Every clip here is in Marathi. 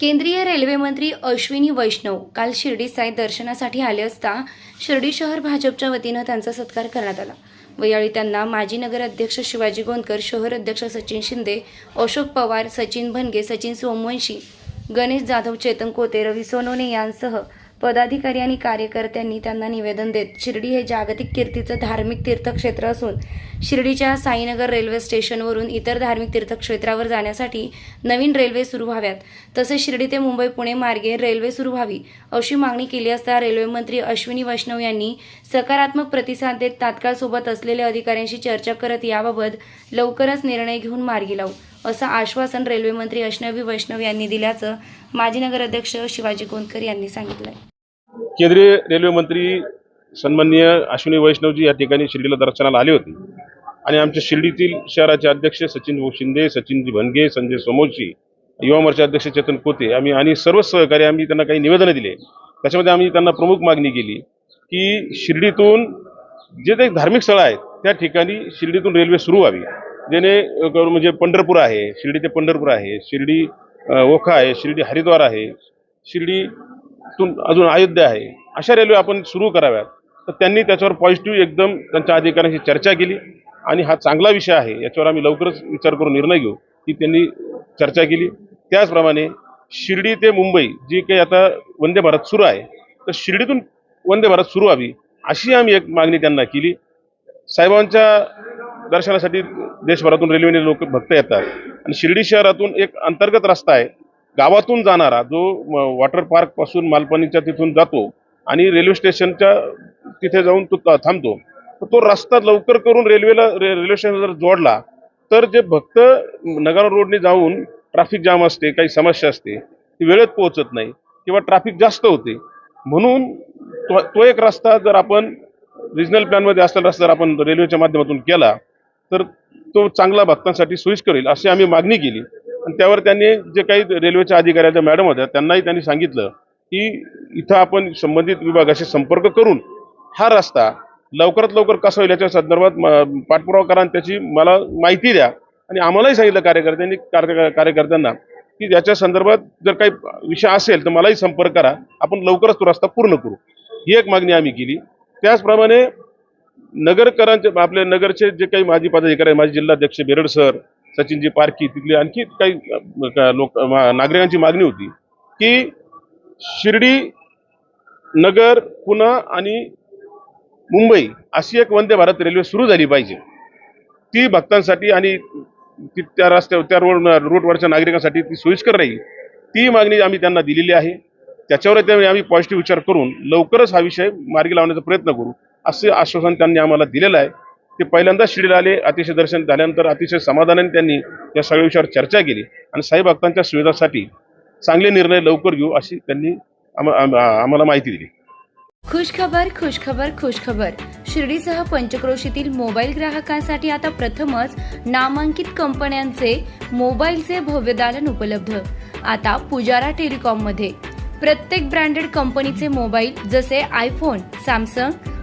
केंद्रीय रेल्वेमंत्री अश्विनी वैष्णव काल शिर्डी साई दर्शनासाठी आले असता शिर्डी शहर भाजपच्या वतीनं त्यांचा सत्कार करण्यात आला. व यावेळी त्यांना माजी नगर अध्यक्ष शिवाजी गोंदकर शहर अध्यक्ष सचिन शिंदे अशोक पवार सचिन भनगे सचिन सोमवंशी गणेश जाधव चेतन कोते रवी सोनोने यांसह पदाधिकारी आणि कार्यकर्त्यांनी त्यांना निवेदन देत शिर्डी हे जागतिक कीर्तीचं धार्मिक तीर्थक्षेत्र असून शिर्डीच्या साईनगर रेल्वे स्टेशनवरून इतर धार्मिक तीर्थक्षेत्रावर जाण्यासाठी नवीन रेल्वे सुरू व्हाव्यात. तसेच शिर्डी ते मुंबई पुणे मार्गे रेल्वे सुरू व्हावी अशी मागणी केली असता रेल्वेमंत्री अश्विनी वैष्णव यांनी सकारात्मक प्रतिसाद देत तात्काळ सोबत असलेल्या अधिकाऱ्यांशी चर्चा करत याबाबत लवकरच निर्णय घेऊन मार्गी लावू. असं आश्वासन रेल्वेमंत्री अश्नवी वैष्णव यांनी दिल्याचं माजी नगराध्यक्ष शिवाजी कोणकर यांनी सांगितलंय. केंद्रीय रेल्वे मंत्री सन्माननीय अश्विनी वैष्णवजी या ठिकाणी शिर्डीला दर्शनाला आले होते. आणि आमच्या शिर्डीतील शहराचे अध्यक्ष सचिन भाऊ शिंदे सचिनजी भनगे संजय समोरशी युवा मोर्चा अध्यक्ष चेतन कोते आम्ही आणि सर्व सहकारी आम्ही त्यांना काही निवेदनं दिले. त्याच्यामध्ये आम्ही त्यांना प्रमुख मागणी केली की शिर्डीतून जे ते धार्मिक स्थळं आहेत त्या ठिकाणी शिर्डीतून रेल्वे सुरू व्हावी. जेणे करून म्हणजे पंढरपूर आहे शिर्डी ते पंढरपूर आहे शिर्डी ओखा आहे शिर्डी हरिद्वार आहे शिर्डीतून अजून अयोध्या आहे अशा रेल्वे आपण सुरू कराव्यात. तर त्यांनी त्याच्यावर पॉझिटिव्ह एकदम त्यांच्या अधिकाऱ्यांशी चर्चा केली आणि हा चांगला विषय आहे याच्यावर आम्ही लवकरच विचार करून निर्णय घेऊ की त्यांनी चर्चा केली. त्याचप्रमाणे शिर्डी ते मुंबई जी काही आता वंदे भारत सुरू आहे तर शिर्डीतून वंदे भारत सुरू व्हावी अशी आम्ही एक मागणी त्यांना केली. साहेबांच्या दर्शनासाठी देशभरातून रेल्वेने लोक भक्त येतात. आणि शिर्डी शहरातून एक अंतर्गत रस्ता आहे. गावातून जाणारा जो वॉटर पार्कपासून मालपाणीच्या तिथून जातो आणि रेल्वे स्टेशनच्या तिथे जाऊन तो थांबतो. तो रस्ता लवकर करून रेल्वेला रे- रेल्वे स्टेशन जर जोडला तर जे भक्त नगर रोडने जाऊन ट्रॅफिक जाम असते काही समस्या असते ती वेळेत पोहोचत नाही किंवा ट्रॅफिक जास्त होते. म्हणून तो तो एक रस्ता जर आपण रिजनल प्लॅनमध्ये असलेला रस्ता जर आपण रेल्वेच्या माध्यमातून केला तर तो चांगला भक्तांसाठी सोयीस्कर होईल अशी आम्ही मागणी केली. आणि त्यावर त्यांनी जे काही रेल्वेच्या अधिकाऱ्याच्या मॅडम होत्या त्यांनाही त्यांनी सांगितलं की इथं आपण संबंधित विभागाशी संपर्क करून हा रस्ता लवकरात लवकर कसा होईल याच्या संदर्भात म- पाठपुरावा करा आणि त्याची मला माहिती द्या. आणि आम्हालाही सांगितलं कार्यकर्त्यांनी कार्य- कार्यकर्त्यांना की याच्या संदर्भात जर काही विषय असेल तर मलाही संपर्क करा. आपण लवकरच तो रस्ता पूर्ण करू. ही एक मागणी आम्ही केली. त्याचप्रमाणे नगरकरांचे आपले नगरचे जे काही माजी पदाधिकारी आहे, माजी जिल्हाध्यक्ष बेरड सर सचिनजी पारखी तिथले आणखी काही लोक नागरिकांची मागणी होती की शिर्डी नगर पुणे आणि मुंबई अशी एक वंदे भारत रेल्वे सुरू झाली पाहिजे. ती भक्तांसाठी आणि ती त्या रस्त्यावर त्या रोड रूटवरच्या नागरिकांसाठी ती सोयीस्कर राहील ती मागणी आम्ही त्यांना दिलेली आहे. त्याच्यावर ते आम्ही पॉझिटिव्ह विचार करून लवकरच हा विषय मार्गी लावण्याचा प्रयत्न करू. असे आश्वासन त्यांनी आम्हाला दिलेलं आहे. ते पहिल्यांदा शिडीला आले अतिशय दर्शन झाल्यानंतर अतिशय समाधानाने त्यांनी या सगळ्या विषयावर चर्चा केली. आणि साई भक्तांच्या सुविधासाठी चांगले निर्णय लवकर घेऊ अशी त्यांनी आम्हाला माहिती दिली. खुशखबर खुशखबर खुशखबर. शिर्डीसह पंचक्रोशीतील मोबाईल ग्राहकांसाठी आता प्रथमच नामांकित कंपन्यांचे मोबाईलचे भव्य दालन उपलब्ध. आता पुजारा टेलिकॉममध्ये प्रत्येक ब्रँडेड कंपनीचे मोबाईल जसे iPhone Samsung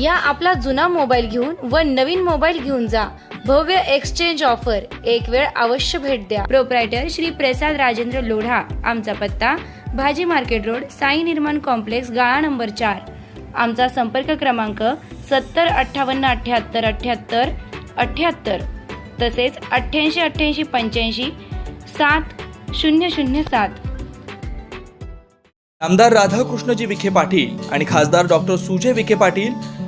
या आपला जुना मोबाईल घेऊन व नवीन मोबाईल घेऊन जा. भव्य एक्सचेंज ऑफर एक वेळ अवश्य भेट द्या. प्रोप्रायटर श्री प्रसाद राजेंद्र लोढा आमचा पत्ता भाजी मार्केट रोड साई निर्माण कॉम्प्लेक्स गाळा नंबर चार. आमचा संपर्क क्रमांक सत्तर अठ्ठावन्न अठ्याहत्तर अठ्याहत्तर अठ्याहत्तर. तसेच अठ्ठ्याऐंशी अठ्ठ्याऐंशी पंच्याऐंशी सात शून्य शून्य सात. आमदार राधाकृष्णजी विखे पाटील आणि खासदार डॉक्टर सुजय विखे पाटील